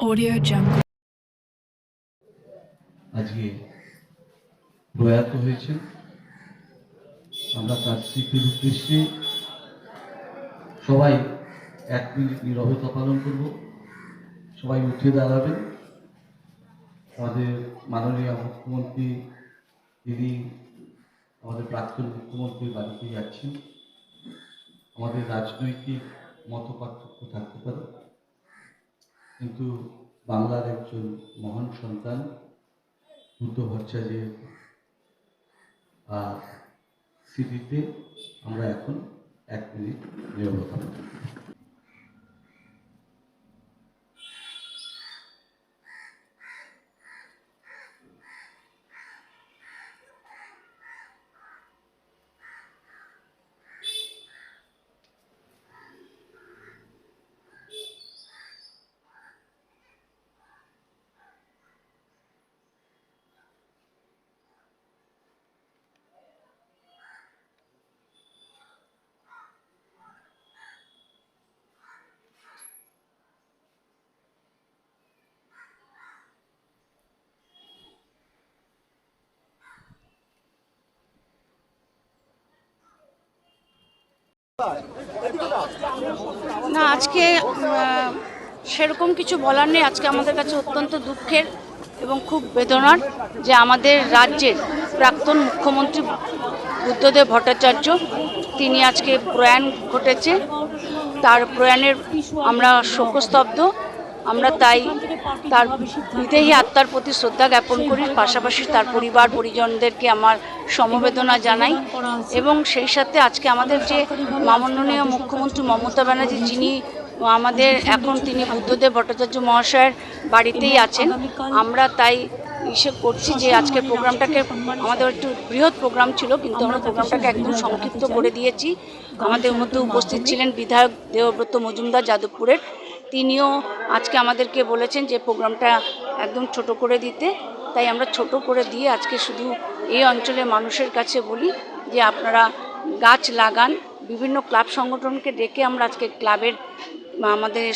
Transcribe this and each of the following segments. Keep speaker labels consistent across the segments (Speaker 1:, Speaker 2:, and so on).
Speaker 1: Audio Jungle.
Speaker 2: আজকে প্রয়াত হয়েছেন। আমরা তার স্মৃতির উদ্দেশ্যে সবাই এক মিনিট নীরবতা পালন করব। সবাই উঠে দাঁড়াবেন। আমাদের মাননীয় মুখ্যমন্ত্রী, তিনি আমাদের প্রাক্তন মুখ্যমন্ত্রীর বাড়িতে যাচ্ছেন আমাদের রাজনৈতিক মত পার্থক্য থাকতে পারে। কিন্তু বাংলার একজন মহান সন্তান ভূত ভট্টাচার্যের আর স্মৃতিতে আমরা এখন এক মিনিট নিরবতা।
Speaker 3: না, আজকে সেরকম কিছু বলার নেই। আজকে আমাদের কাছে অত্যন্ত দুঃখের এবং খুব বেদনার যে আমাদের রাজ্যের প্রাক্তন মুখ্যমন্ত্রী বুদ্ধদেব ভট্টাচার্য, তিনি আজকে প্রয়াণ ঘটেছে। তার প্রয়াণের আমরা শোকস্তব্ধ। আমরা তাই তার বিদেহী আত্মার প্রতি শ্রদ্ধা জ্ঞাপন করি। পাশাপাশি তার পরিবার, পরিজনদেরকে আমার সমবেদনা জানাই এবং সেই সাথে আজকে আমাদের যে মাননীয় মুখ্যমন্ত্রী মমতা ব্যানার্জি, যিনি আমাদের এখন তিনি বুদ্ধদেব ভট্টাচার্য মহাশয়ের বাড়িতেই আছেন, আমরা তাই ইসে করছি যে আজকের প্রোগ্রামটাকে আমাদের একটু বৃহৎ প্রোগ্রাম ছিল, কিন্তু আমরা প্রোগ্রামটাকে একদম সংক্ষিপ্ত করে দিয়েছি। আমাদের মধ্যে উপস্থিত ছিলেন বিধায়ক দেবব্রত মজুমদার যাদবপুরের তিনিও আজকে আমাদেরকে বলেছেন যে প্রোগ্রামটা একদম ছোট করে দিতে। তাই আমরা ছোট করে দিয়ে আজকে শুধু এই অঞ্চলের মানুষের কাছে বলি যে আপনারা গাছ লাগান, বিভিন্ন ক্লাব সংগঠনকে ডেকে আমরা আজকে ক্লাবের আমাদের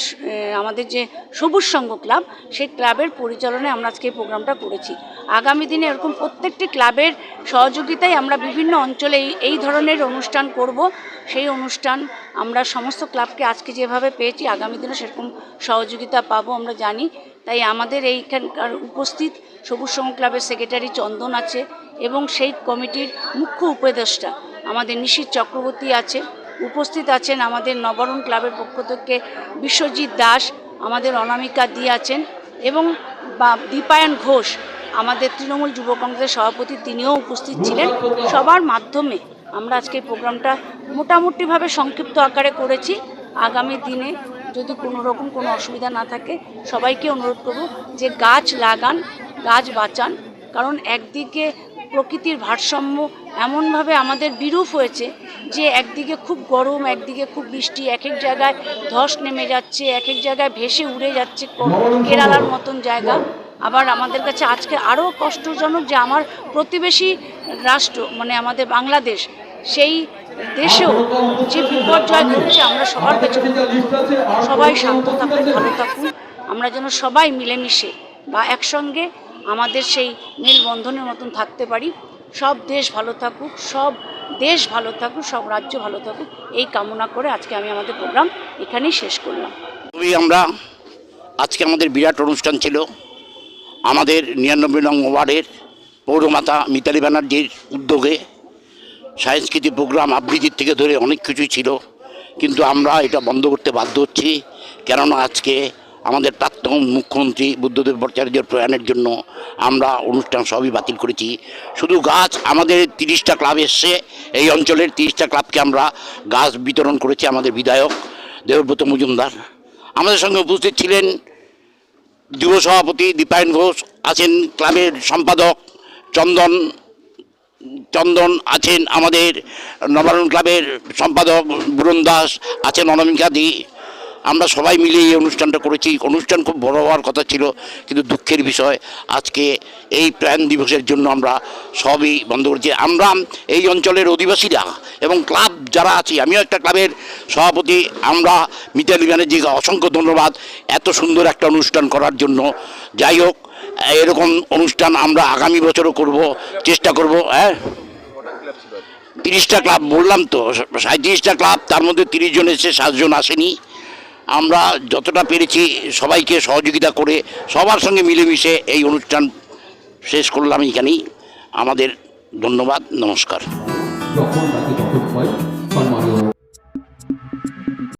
Speaker 3: আমাদের যে সবুজ সংঘ ক্লাব, সেই ক্লাবের পরিচালনায় আমরা আজকে এই প্রোগ্রামটা করেছি। আগামী দিনে এরকম প্রত্যেকটি ক্লাবের সহযোগিতায় আমরা বিভিন্ন অঞ্চলে এই ধরনের অনুষ্ঠান করব। সেই অনুষ্ঠান আমরা সমস্ত ক্লাবকে আজকে যেভাবে পেয়েছি, আগামী দিনে সেরকম সহযোগিতা পাবো আমরা জানি। তাই আমাদের এইখানকার উপস্থিত সবুজ সংঘ ক্লাবের সেক্রেটারি চন্দন আছে এবং সেই কমিটির মুখ্য উপদেষ্টা আমাদের নিশীত চক্রবর্তী আছে। উপস্থিত আছেন আমাদের নবরণ ক্লাবের পক্ষ থেকে বিশ্বজিৎ দাস, আমাদের অনামিকা দি আছেন এবং বা দীপায়ন ঘোষ, আমাদের তৃণমূল যুব কংগ্রেসের সভাপতি, তিনিও উপস্থিত ছিলেন। সবার মাধ্যমে আমরা আজকে প্রোগ্রামটা মোটামুটিভাবে সংক্ষিপ্ত আকারে করেছি। আগামী দিনে যদি কোনো রকম কোনো অসুবিধা না থাকে, সবাইকে অনুরোধ করব যে গাছ লাগান, গাছ বাঁচান। কারণ একদিকে প্রকৃতির ভারসাম্য এমনভাবে আমাদের বিরূপ হয়েছে যে একদিকে খুব গরম একদিকে খুব বৃষ্টি এক এক জায়গায় ধস নেমে যাচ্ছে এক এক জায়গায় ভেসে উড়ে যাচ্ছে কেরালার মতন জায়গা। আবার আমাদের কাছে আজকে আরও কষ্টজনক যে আমার প্রতিবেশী রাষ্ট্র মানে আমাদের বাংলাদেশ সেই দেশেও যে বিপর্যয় ঘটছে আমরা সবার কাছে সবাই শান্ত থাকুন ভালো থাকুন। আমরা যেন সবাই মিলেমিশে বা একসঙ্গে আমাদের সেই মেলবন্ধনের মতন থাকতে পারি। সব দেশ ভালো থাকুক, সব দেশ ভালো থাকুক, সব রাজ্য ভালো থাকুক, এই কামনা করে আজকে আমি আমাদের প্রোগ্রাম এখানেই শেষ করলাম।
Speaker 4: খুবই আমরা আজকে আমাদের বিরাট অনুষ্ঠান ছিল। আমাদের নিরানব্বই নং ওয়ার্ডের পৌরমাতা মিতালি ব্যানার্জির উদ্যোগে সাংস্কৃতিক প্রোগ্রাম আবৃত্তির থেকে ধরে অনেক কিছুই ছিল। কিন্তু আমরা এটা বন্ধ করতে বাধ্য হচ্ছি। কেননা আজকে আমাদের প্রাক্তন মুখ্যমন্ত্রী বুদ্ধদেব ভট্টাচার্যের প্রয়াণের জন্য আমরা অনুষ্ঠান সবই বাতিল করেছি। শুধু গাছ, আমাদের তিরিশটা ক্লাব এসছে, এই অঞ্চলের তিরিশটা ক্লাবকে আমরা গাছ বিতরণ করেছি আমাদের বিধায়ক দেবব্রত মজুমদার। আমাদের সঙ্গে উপস্থিত ছিলেন যুব সভাপতি দীপায়ন ঘোষ, আছেন ক্লাবের সম্পাদক চন্দন চন্দন আছেন আমাদের নবারণ ক্লাবের সম্পাদক বুরন দাস, আছেন অনামিকা দি আমরা সবাই মিলে এই অনুষ্ঠানটা করেছি। অনুষ্ঠান খুব বড় হওয়ার কথা ছিল, কিন্তু দুঃখের বিষয়, আজকে এই প্রাণ দিবসের জন্য আমরা সবই বন্ধ করেছি। আমরা এই অঞ্চলের অধিবাসীরা এবং ক্লাব যারা আছি, আমিও একটা ক্লাবের সভাপতি, আমরা মিতালি ব্যানার্জিকে অসংখ্য ধন্যবাদ এত সুন্দর একটা অনুষ্ঠান করার জন্য। যাই হোক, এরকম অনুষ্ঠান আমরা আগামী বছরও করব, চেষ্টা করব হ্যাঁ? তিরিশটা ক্লাব, বললাম তো সাঁত্রিশটা ক্লাব, তার মধ্যে তিরিশ জন এসে সাতজন আসেনি। আমরা যতটা পেরেছি সবাইকে সহযোগিতা করে সবার সঙ্গে মিলেমিশে এই অনুষ্ঠান শেষ করলাম এখানেই। আমাদের ধন্যবাদ, নমস্কার।